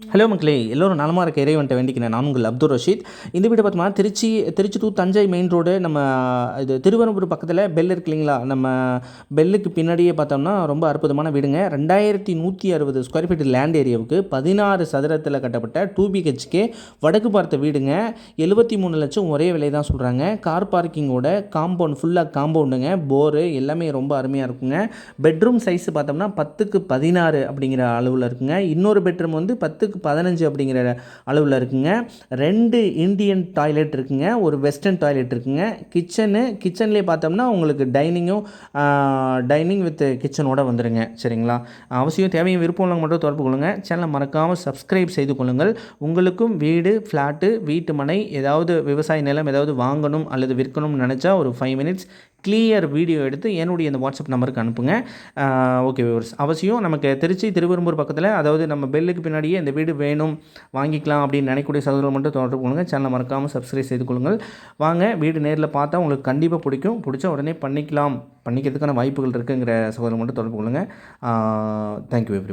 Hello மக்களே எல்லோரும் நலமாக இருக்க இறைவன்ட்ட வேண்டிக்கிறேன். நான் உங்கள் அப்துல் ரஷீத். இந்த வீடு பார்த்தோம்னா Trichy Trichy to Thanjai main road நம்ம இது திருவனந்தபுரம் பக்கத்தில் பெல் இருக்கு இல்லைங்களா? நம்ம பெல்லுக்கு பின்னாடியே பார்த்தோம்னா ரொம்ப அற்புதமான வீடுங்க. ரெண்டாயிரத்தி நூற்றி அறுபது ஸ்கொயர் ஃபீட் லேண்ட் ஏரியாவுக்கு பதினாறு சதுரத்தில் கட்டப்பட்ட டூ பிஹெச்கே வடக்கு பார்த்த வீடுங்க. எழுபத்தி மூணு லட்சம் ஒரே விலை தான் சொல்கிறாங்க கார் பார்க்கிங்கோட காம்பவுண்ட் ஃபுல்லாக காம்பவுண்டுங்க போரு எல்லாமே ரொம்ப அருமையாக இருக்குங்க. பெட்ரூம் சைஸ் பார்த்தோம்னா பத்துக்கு பதினாறு அப்படிங்கிற அளவில் இருக்குங்க. இன்னொரு பெட்ரூம் வந்து பத்து பத்துக்கு பதினஞ்சு அப்படிங்கிற அளவில் இருக்குங்க. ரெண்டு இந்தியன் டாய்லெட் இருக்குங்க. ஒரு வெஸ்டர்ன் டாய்லெட் இருக்குங்க. கிச்சனு கிச்சன்லேயே பார்த்தோம்னா உங்களுக்கு டைனிங்கும் டைனிங் வித் கிச்சனோட வந்துடுங்க சரிங்களா? அவசியம் தேவையும் விருப்பம் உள்ளவங்க மட்டும் தொடர்பு கொள்ளுங்கள் சேனலை மறக்காமல் சப்ஸ்கிரைப் செய்து கொள்ளுங்கள். உங்களுக்கும் வீடு ஃப்ளாட்டு வீட்டு மனை ஏதாவது விவசாய நிலம் ஏதாவது வாங்கணும் அல்லது விற்கணும்னு நினச்சா ஒரு ஃபைவ் மினிட்ஸ் கிளியர் வீடியோ எடுத்து என்னுடைய இந்த வாட்ஸ்அப் நம்பருக்கு அனுப்புங்க. ஓகே வியூவர்ஸ் அவசியம் நமக்கு திருச்சி திருவெரும்பூர் பக்கத்தில் அதாவது நம்ம பெல்லுக்கு பின்னாடியே இந்த வீடு வேணும் வாங்கிக்கலாம் அப்படின்னு நினைக்கக்கூடிய சகோதரர்கள் மட்டும் தொடர்பு கொள்ளுங்கள் சேனலை மறக்காமல் சப்ஸ்கிரைப் செய்து கொள்ளுங்கள். வாங்க வீடு நேரில் பார்த்தா உங்களுக்கு கண்டிப்பாக பிடிக்கும். பிடிச்சா உடனே பண்ணிக்கலாம். பண்ணிக்கிறதுக்கான வாய்ப்புகள் இருக்குங்கிற சகோதரர் மட்டும் தொடர்பு கொள்ளுங்கள் தேங்க்யூ எவ்ரி